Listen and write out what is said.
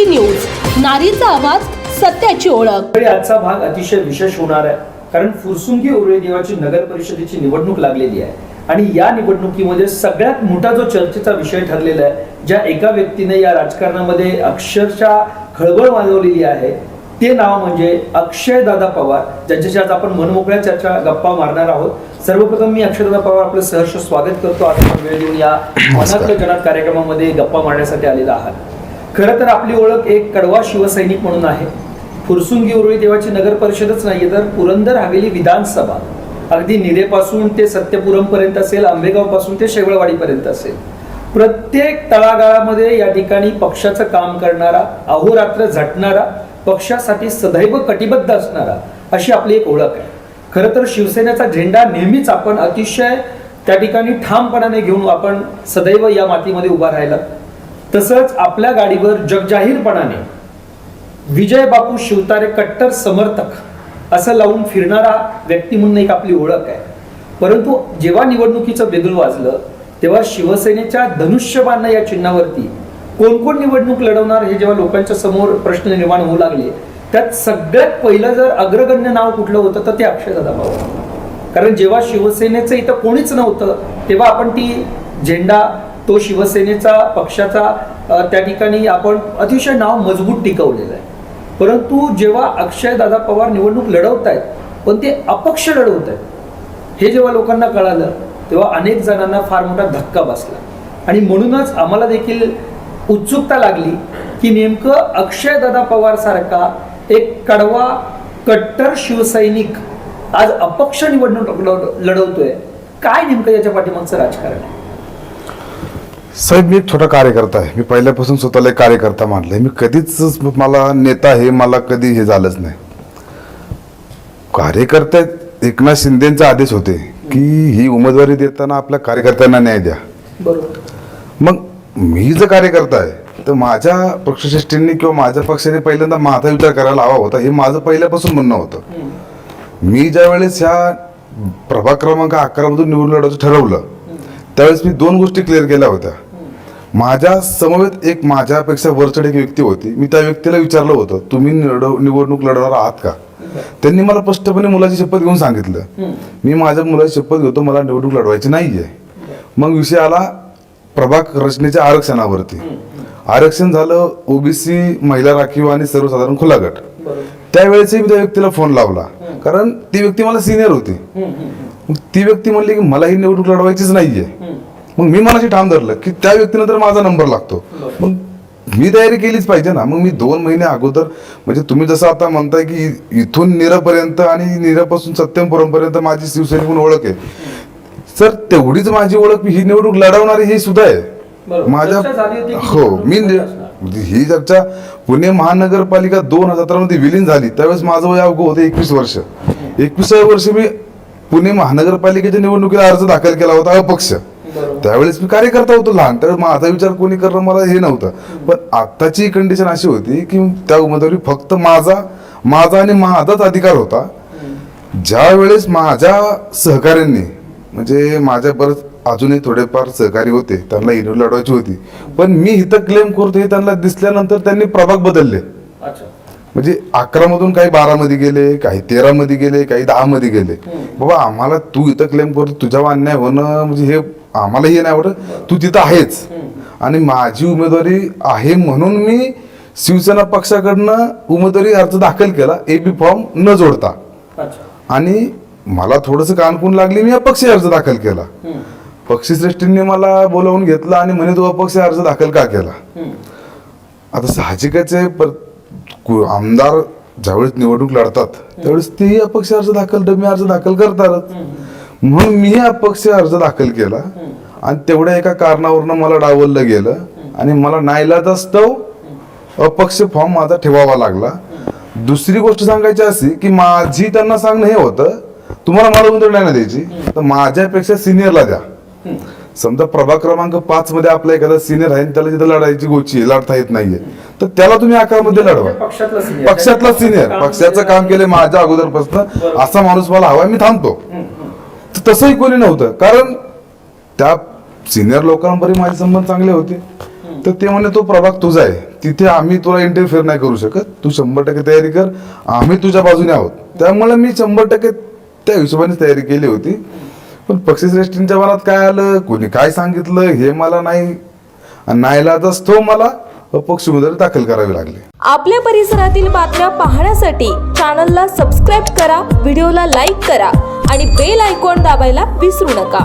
T news नारीचा आवाज सत्याची ओळख. आजचा भाग अतिशय विशेष होणार आहे. कारण फुरसुंगी उर्वे देवाची नगर परिषदेची निवडणूक लागलेली आहे. आणि या निवडणुकीमध्ये सगळ्यात मोठा जो चर्चेचा विषय ठरलेला आहे ज्या एका व्यक्तीने या राजकारणामध्ये अक्षरशः खळबळ माजवलेली आहे ते नाव म्हणजे अक्षय दादा पवार ज्यांच्याशी आज आपण मनमोकळ्या चर्चा गप्पा मारणार आहोत. सर्वप्रथम मी अक्षय दादा पवार आपलं सहर्ष स्वागत करतो. आज आपण वेळ देऊन या मनातलं जनात कार्यक्रमामध्ये गप्पा मारण्यासाठी आलेला आहात. खरं तर आपली ओळख एक कडवा शिवसैनिक म्हणून आहे. फुरसुंगी उरुळी देवाची नगर परिषदच नाहीये तर पुरंदर हवेली विधानसभा. अगदी निरेपासून ते सत्यपुरम पर्यंत असेल आंबेगावपासून ते शेवळवाडीपर्यंत असेल. प्रत्येक तळागाळामध्ये या ठिकाणी पक्षाचं काम करणारा अहोरात्र झटणारा पक्षासाठी सदैव कटिबद्ध असणारा अशी आपली एक ओळख आहे. खरं तर शिवसेनेचा झेंडा नेहमीच आपण अतिशय त्या ठिकाणी ठामपणाने घेऊन आपण सदैव या मातीमध्ये उभा राहिला. तसंच आपल्या गाडीवर जगजाहीरपणाने विजय बापू शिवतारे कट्टर समर्थक असं लावून फिरणारा व्यक्ती म्हणून एक आपली ओळख आहे. परंतु जेव्हा निवडणुकीचं बेदुल वाजलं तेव्हा शिवसेनेच्या धनुष्यबाण या चिन्हावरती कोण कोण निवडणूक लढवणार हे जेव्हा लोकांच्या समोर प्रश्न निर्माण होऊ लागले त्यात सगळ्यात पहिलं जर अग्रगण्य नाव कुठलं होतं तर ते अक्षयदादा भाऊ कारण जेव्हा शिवसेनेचं इथं कोणीच नव्हतं तेव्हा आपण ती झेंडा तो शिवसेनेचा पक्षाचा त्या ठिकाणी आपण अतिशय नाव मजबूत टिकवलेलं आहे. परंतु जेव्हा अक्षयदादा पवार निवडणूक लढवत आहेत पण ते अपक्ष लढवत आहेत हे जेव्हा लोकांना कळालं तेव्हा अनेक जणांना फार मोठा धक्का बसला. आणि म्हणूनच आम्हाला देखील उत्सुकता लागली की नेमकं अक्षयदादा पवारसारखा एक कडवा कट्टर शिवसैनिक आज अपक्ष निवडणूक लढवतोय. काय नेमकं याच्या पाठीमागचं राजकारण आहे? साहेब मी एक छोटा कार्यकर्ता आहे. मी पहिल्यापासून स्वतःला एक कार्यकर्ता मानलंय. मी कधीच मला नेता हे मला कधी हे झालंच नाही. कार्यकर्ते एकनाथ शिंदेचा आदेश होते की ही उमेदवारी देताना आपल्या कार्यकर्त्यांना न्याय द्या. मग मी जर कार्यकर्ता आहे तर माझ्या पक्षश्रेष्ठींनी किंवा माझ्या पक्षाने पहिल्यांदा माझा विचार करायला हवा होता. हे माझं पहिल्यापासून म्हणणं होतं. मी ज्या वेळेस ह्या प्रभाग क्रमांक अकरामधून निवडून लढवायचं ठरवलं त्यावेळेस मी दोन गोष्टी क्लिअर केल्या होत्या. माझ्या समवेत एक माझ्यापेक्षा वरचढ एक व्यक्ती होती. मी त्या व्यक्तीला विचारलं होतं तुम्ही निवड- निवडणूक लढवणार आहात का? त्यांनी मला स्पष्टपणे मुलाची शपथ घेऊन सांगितलं. मी माझ्या मुलाची शपथ घेतो मला निवडणूक लढवायची नाहीये. मग विषय आला प्रभाग रचनेच्या आरक्षणावरती. आरक्षण झालं ओबीसी महिला राखीव आणि सर्वसाधारण खुला गट. त्यावेळेसही मी त्या व्यक्तीला फोन लावला. कारण ती व्यक्ती मला सिनियर होती. ती व्यक्ती म्हणली की मला ही निवडणूक लढवायचीच नाहीये. मग मी मनाशी ठाम धरलं की त्या व्यक्तीनंतर माझा नंबर लागतो मग मी तयारी केलीच पाहिजे ना मग मी दोन महिने अगोदर म्हणजे तुम्ही जसं आता म्हणताय की इथून निरापर्यंत आणि निरापासून सत्यमपुरमपर्यंत माझी शिवसैनिक म्हणून ओळख आहे सर तेवढीच माझी ओळख ही निवडणूक लढवणारी ही सुद्धा आहे. माझ्या हो मी. ही चर्चा पुणे महानगरपालिका दोन हजारमध्ये विलीन झाली त्यावेळेस माझं वय अवघं होतं एकवीस वर्ष एकविसाव्या वर्षी मी पुणे महानगरपालिकेच्या निवडणुकीला अर्ज दाखल केला होता अपक्ष. त्यावेळेस मी कार्यकर्ता होतो लहान. त्यावेळेस माझा विचार कोणी करणं मला हे नव्हतं. पण आत्ताची कंडिशन अशी होती की त्या उमेदवारी फक्त माझा माझा आणि माझाच अधिकार होता. ज्या वेळेस माझ्या सहकाऱ्यांनी म्हणजे माझ्या परत अजूनही थोडेफार सहकारी होते त्यांना इन्व्ह लढवायची होती. पण मी इथं क्लेम करतो हे त्यांना दिसल्यानंतर त्यांनी प्रभाग बदलले. म्हणजे अकरा मधून काही बारा मध्ये गेले काही तेरा मध्ये गेले काही दहा मध्ये गेले. बाबा आम्हाला तू इथं क्लेम करतो तुझ्यावर अन्याय होणं म्हणजे हे आम्हाला हे नाही आवडत. तू तिथं आहेच. आणि माझी उमेदवारी आहे म्हणून मी शिवसेना पक्षाकडनं उमेदवारी अर्ज दाखल केला. एपी फॉर्म न जोडता. अच्छा. आणि मला थोडंसं कानकून लागली मी अपक्ष अर्ज दाखल केला. पक्षश्रेष्ठींनी मला बोलावून घेतलं आणि म्हणे तू अपक्ष अर्ज दाखल का केला? आता साहजिकच आमदार ज्यावेळेस निवडणूक लढतात त्यावेळेस तेही अपक्ष अर्ज दाखल डमी अर्ज दाखल करतातच. म्हणून मी अपक्ष अर्ज दाखल केला. आणि तेवढ्या एका कारणावरनं मला डावललं गेलं. आणि मला नाईलाजास्तव अपक्ष फॉर्म माझा ठेवावा लागला. दुसरी गोष्ट सांगायची अशी की माझी त्यांना सांगणं हे होतं तुम्हाला मला उमेदवारी नाही ना द्यायची तर माझ्यापेक्षा सिनियरला द्या. समजा प्रभाग क्रमांक पाच मध्ये आपला एखादा सिनियर आहे त्याला जिथं लढायची गोची लढता येत नाहीये. तर त्याला तुम्ही अकरा मध्ये लढवा पक्षातला senior. पक्षातला सिनियर. पक्षाचं काम केलं माझ्या अगोदरपासून. असा माणूस मला हवाय मी थांबतो. तसंही कोणी नव्हतं. कारण त्या सिनियर लोकांबरोबर माझे संबंध चांगले होते. तर ते म्हणे तो प्रभाग तुझा आहे. तिथे आम्ही तुला इंटरफिअर नाही करू शकत. तू शंभर टक्के तयारी कर. आम्ही तुझ्या बाजूने आहोत. त्यामुळे मी शंभर टक्के त्या हिशोबाने तयारी केली होती. पण पक्षश्रेष्ठींच्या मनात काय आलं? कोणी काय सांगितलं? हे मला नाही. नाईलाजच तो मला अपक्ष उमेदवारी दाखल करावे लागले. आपल्या परिसरातील बातम्या पाहण्यासाठी चॅनलला सबस्क्राईब करा व्हिडिओला लाईक करा आणि बेल आयकॉन दाबायला विसरू नका.